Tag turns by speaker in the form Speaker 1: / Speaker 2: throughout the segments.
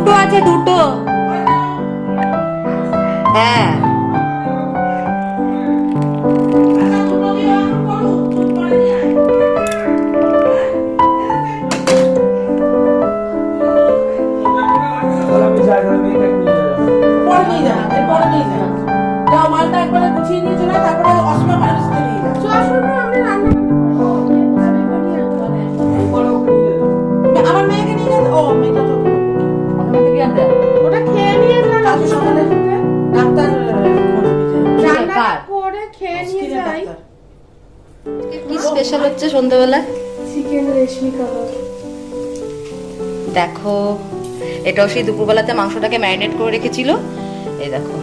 Speaker 1: দুটো আছে দুটো। হ্যাঁ। স্পেশাল হচ্ছে সন্ধ্যাবেলা?
Speaker 2: চিকেন রেশমি কাবাব।
Speaker 1: দেখো এটাও সেই দুপুরবেলাতে মাংসটাকে ম্যারিনেট করে রেখেছিল। এই দেখো।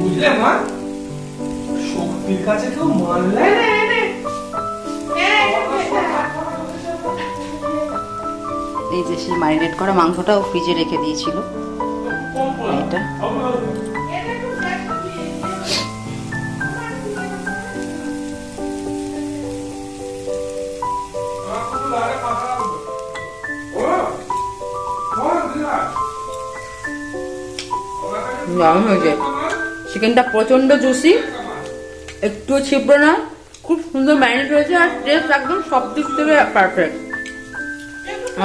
Speaker 3: বুঝলে মা? শক্তির কাছে কেউ মানলে
Speaker 1: এই যে সেই ম্যারিনেট করা মাংসটাও ফ্রিজে রেখে দিয়েছিল। এটা। দারুণ হয়েছে চিকেনটা প্রচণ্ড জুসি একটু ছিপড়ো না, খুব সুন্দর ম্যারিনেট হয়েছে আর টেস্ট একদম সব দিক থেকে পারফেক্ট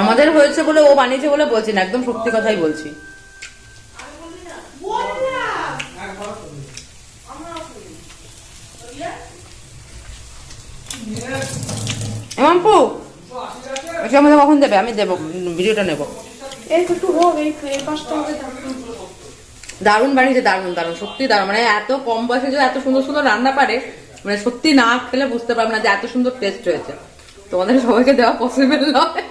Speaker 1: আমাদের হয়েছে বলে ও বানিয়েছে বলে বলছি না, একদম সত্যি কথাই বলছি। এমাম্পু আমি আমাদের কখন দেবে? আমি দেবো ভিডিওটা নেব। দারুণ। বানিয়েছে দারুণ দারুণ সত্যি দারুণ। মানে এত কম বয়সে যে এত সুন্দর সুন্দর রান্না পারে মানে সত্যি না খেলে বুঝতে পারবে না যে এত সুন্দর টেস্ট হয়েছে তোমাদের সবাইকে দেওয়া পসিবল নয়।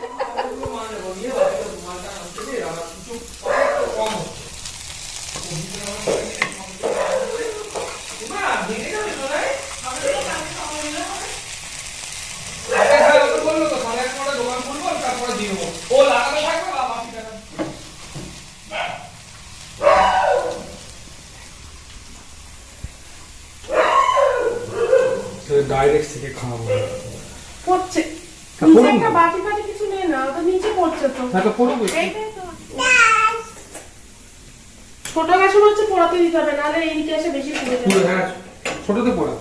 Speaker 3: ডাইরেক্ট থেকে খাওয়াবো
Speaker 2: পড়ছে। নিচে একটা। বাটি ফাটি কিছু নেই না ওটা নিচে পড়ছে তো।
Speaker 3: হ্যাঁ তো। পড়ুক
Speaker 2: ছোট গাছের হচ্ছে পড়াতে দিতে হবে নাহলে এইদিকে এসে বেশি পুড়ে যাবে
Speaker 3: হ্যাঁ ছোটতে পড়া।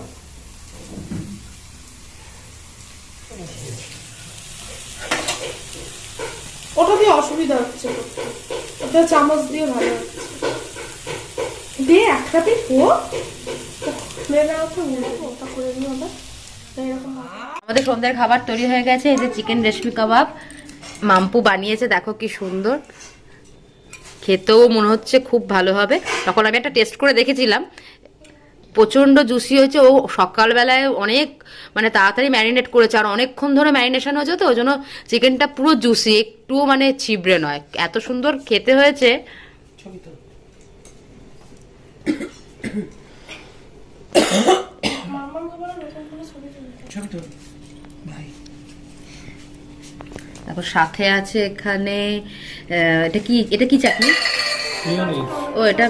Speaker 2: ওটা দিয়ে অসুবিধা হচ্ছে। ওটা চামচ দিয়ে ভালো হচ্ছে। দে একটা পিস ও মেয়েরা ওটা উল্টো ওটা করে এরকম ভাবে।
Speaker 1: আমাদের সন্ধ্যার খাবার তৈরি হয়ে গেছে এই যে চিকেন রেশমি কাবাব মাম্পু বানিয়েছে দেখো কি সুন্দর খেতেও মনে হচ্ছে খুব ভালো হবে তখন আমি একটা টেস্ট করে দেখেছিলাম প্রচণ্ড জুসি হয়েছে ও সকালবেলায় অনেক মানে তাড়াতাড়ি ম্যারিনেট করেছে আর অনেকক্ষণ ধরে ম্যারিনেশন হয়েছে তো ওই জন্য চিকেনটা পুরো জুসি একটুও মানে ছিবড়ে নয় এত সুন্দর খেতে হয়েছে
Speaker 2: করে ছবি তুলতে
Speaker 3: ভাই।
Speaker 1: তারপর সাথে আছে এখানে এটা কি এটা কি চাটনি? ও এটা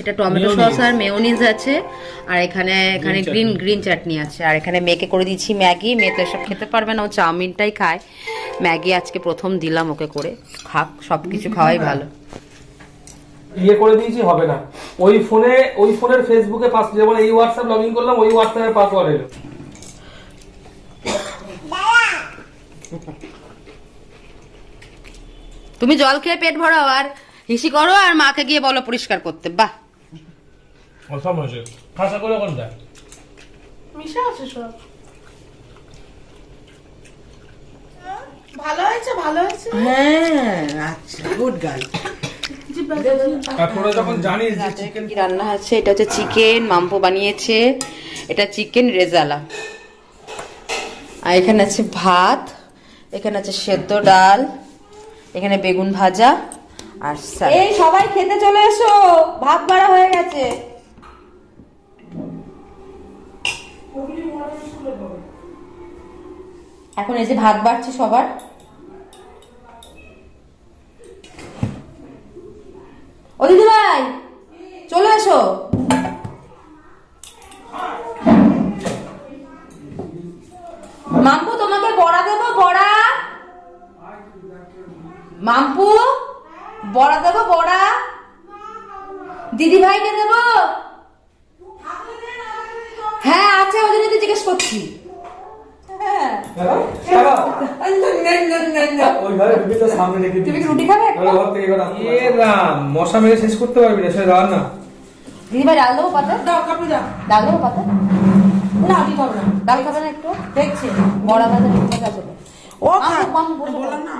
Speaker 1: এটা টমেটো সস আর মেয়োনিজ আছে। আর এখানে এখানে গ্রিন গ্রিন চাটনি আছে। আর এখানে মেয়েকে করে দিচ্ছি ম্যাগি। মেয়ে তো এসব খেতে পারবে না ও চাউমিনটাই খায়। ম্যাগি আজকে প্রথম দিলাম ওকে করে। খাক সব কিছু খাওয়াই ভালো।
Speaker 3: ইয়ে করে দিয়েছি হবে না। ওই ফোনে ওই ফোনের ফেসবুকে পাস যেমন এই হোয়াটসঅ্যাপ লগ ইন করলাম ওই হোয়াটসঅ্যাপের পাসওয়ার্ড এলো।
Speaker 1: তুমি জল খেয়ে পেট ভরাও আর হিসি করো আর মাকে গিয়ে বলো পরিষ্কার করতে বাহ।
Speaker 3: অসম হয়েছে খাসা করে কোন
Speaker 2: মিশে আছে সব। ভালো হয়েছে ভালো হয়েছে?
Speaker 4: হ্যাঁ আচ্ছা গুড গার্ল।
Speaker 1: রান্না আছে এটা হচ্ছে চিকেন মাম্পো বানিয়েছে। এটা চিকেন রেজালা। আর এখানে আছে ভাত। এখানে আছে সেদ্ধ ডাল এখানে বেগুন ভাজা আর এই সবাই খেতে চলে এসো। ভাত বাড়া হয়ে গেছে। এখন এই যে ভাত বাড়ছে সবার ও দিদি ভাই চলে এসো বড়া দেবো বড়া দিদি ভাইকে দেবো? হ্যাঁ আছে ওই জন্য জিজ্ঞেস করছি।
Speaker 3: মশা মেরে শেষ করতে পারবি না
Speaker 1: ডাল দেবো পাতা?
Speaker 4: দাও কাপড় দাও।
Speaker 1: ডাল দেবো পাতা?
Speaker 4: না দিতে হবে না।
Speaker 1: ডাল খাবে না একটু?
Speaker 4: দেখছি।
Speaker 1: বড়া ভাজা ঠিক আছে
Speaker 4: ও। বললাম না।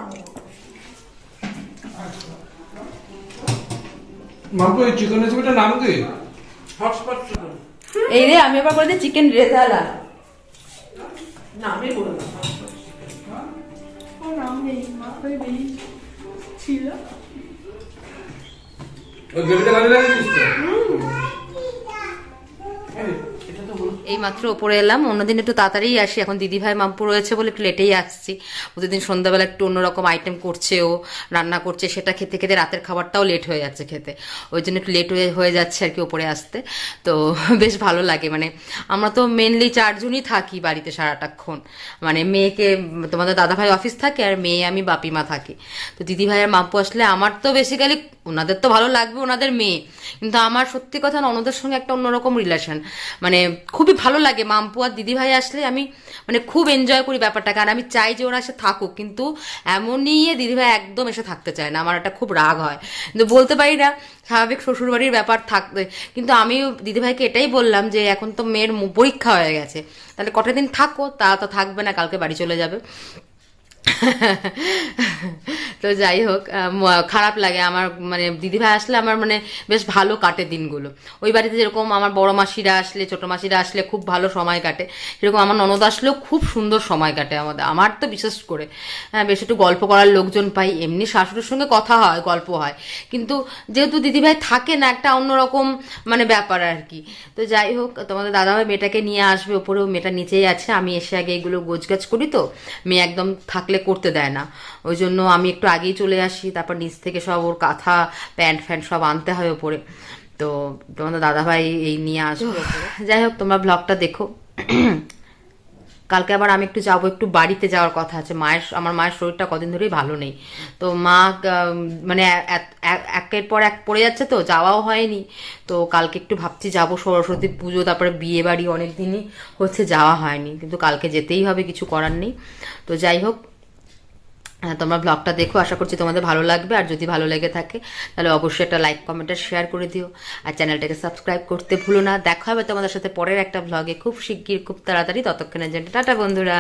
Speaker 3: মামু এই চিকেন রেসিপিটার নাম কি?
Speaker 4: হটস্পট চিকেন
Speaker 1: এই রে আমি আবার বলে চিকেন রেজালা
Speaker 4: না আমি
Speaker 2: বলব নাম নেই মাথায় বেরিয়ে ছিল।
Speaker 3: গ্রেভিটা তো?
Speaker 1: এই মাত্র ওপরে এলাম, অন্যদিন একটু তাড়াতাড়ি আসি। এখন দিদি ভাই মাম্পু রয়েছে বলে একটু লেটেই আসছি। প্রতিদিন সন্ধ্যাবেলা একটু অন্যরকম আইটেম করছে ও, রান্না করছে, সেটা খেতে খেতে রাতের খাবারটাও লেট হয়ে যাচ্ছে খেতে। ওই জন্য একটু লেট হয়ে যাচ্ছে আর কি ওপরে আসতে। তো বেশ ভালো লাগে মানে আমরা তো মেনলি চারজনই থাকি বাড়িতে সারাটাক্ষণ মানে মেয়েকে, তোমাদের দাদাভাই অফিস থাকে আর মেয়ে আমি বাপিমা থাকি। তো দিদি ভাই আর মাম্পু আসলে আমার তো বেসিক্যালি ওনাদের তো ভালো লাগবে ওনাদের মেয়ে। কিন্তু আমার সত্যি কথা না, ওনাদের সঙ্গে একটা অন্যরকম রিলেশন মানে খুবই ভালো লাগে। মাম্পু আর দিদি ভাই আসলে আমি মানে খুব এনজয় করি ব্যাপারটাকে। আর আমি চাই যে ওরা এসে থাকুক। কিন্তু এমনই দিদি ভাই একদম এসে থাকতে চায় না। আমার একটা খুব রাগ হয়। কিন্তু বলতে পারি না, স্বাভাবিক শ্বশুরবাড়ির ব্যাপার থাকবে। কিন্তু আমি দিদিভাইকে এটাই বললাম যে এখন তো মেয়ের পরীক্ষা হয়ে গেছে। তাহলে কটা দিন থাকো, তা তো থাকবে না, কালকে বাড়ি চলে যাবে। তো যাই হোক খারাপ লাগে আমার মানে দিদিভাই আসলে আমার মানে বেশ ভালো কাটে দিনগুলো। ওই বাড়িতে যেরকম আমার বড় মাসিরা আসলে, ছোট মাসিরা আসলে খুব ভালো সময় কাটে। সেরকম আমার ননদ আসলেও খুব সুন্দর সময় কাটে আমাদের, আমার তো বিশেষ করে। হ্যাঁ বেশ একটু গল্প করার লোকজন পাই, এমনি শাশুড়ির সঙ্গে কথা হয়, গল্প হয়। কিন্তু যেহেতু দিদিভাই থাকে না, একটা অন্যরকম মানে ব্যাপার আর কি। তো যাই হোক, তোমাদের দাদাভাই মেয়েটাকে নিয়ে আসবে, ওপরেও মেয়েটা নিচেই আছে, আমি এসে আগে এগুলো গোছগাছ করি তো। মেয়ে একদম থাকলে করতে দেয় না। ওই জন্য আমি একটু আগেই চলে আসি তারপর নিচ থেকে সব ওর কাঁথা প্যান্ট ফ্যান্ট সব আনতে হয় ওপরে। তো তোমাদের দাদাভাই এই নিয়ে আসবে যাই হোক তোমরা ব্লগটা দেখো। কালকে আবার আমি একটু যাব একটু বাড়িতে যাওয়ার কথা আছে। মায়ের আমার মায়ের শরীরটা কদিন ধরেই ভালো নেই। তো মা মানে একের পর এক পড়ে যাচ্ছে তো যাওয়াও হয়নি। তো কালকে একটু ভাবছি যাব সরস্বতী পুজো তারপরে বিয়ে বাড়ি অনেক দিনই হচ্ছে যাওয়া হয়নি। কিন্তু কালকে যেতেই হবে কিছু করার নেই। তো যাই হোক তোমরা ব্লগটা দেখো, আশা করছি তোমাদের ভালো লাগবে। আর যদি ভালো লেগে থাকে, তাহলে অবশ্যই একটা লাইক কমেন্ট আর শেয়ার করে দিও। আর চ্যানেলটাকে সাবস্ক্রাইব করতে ভুলো না। দেখা হবে তোমাদের সাথে পরের একটা ব্লগে খুব শিগগির, খুব তাড়াতাড়ি। ততক্ষণের জন্য টাটা বন্ধুরা।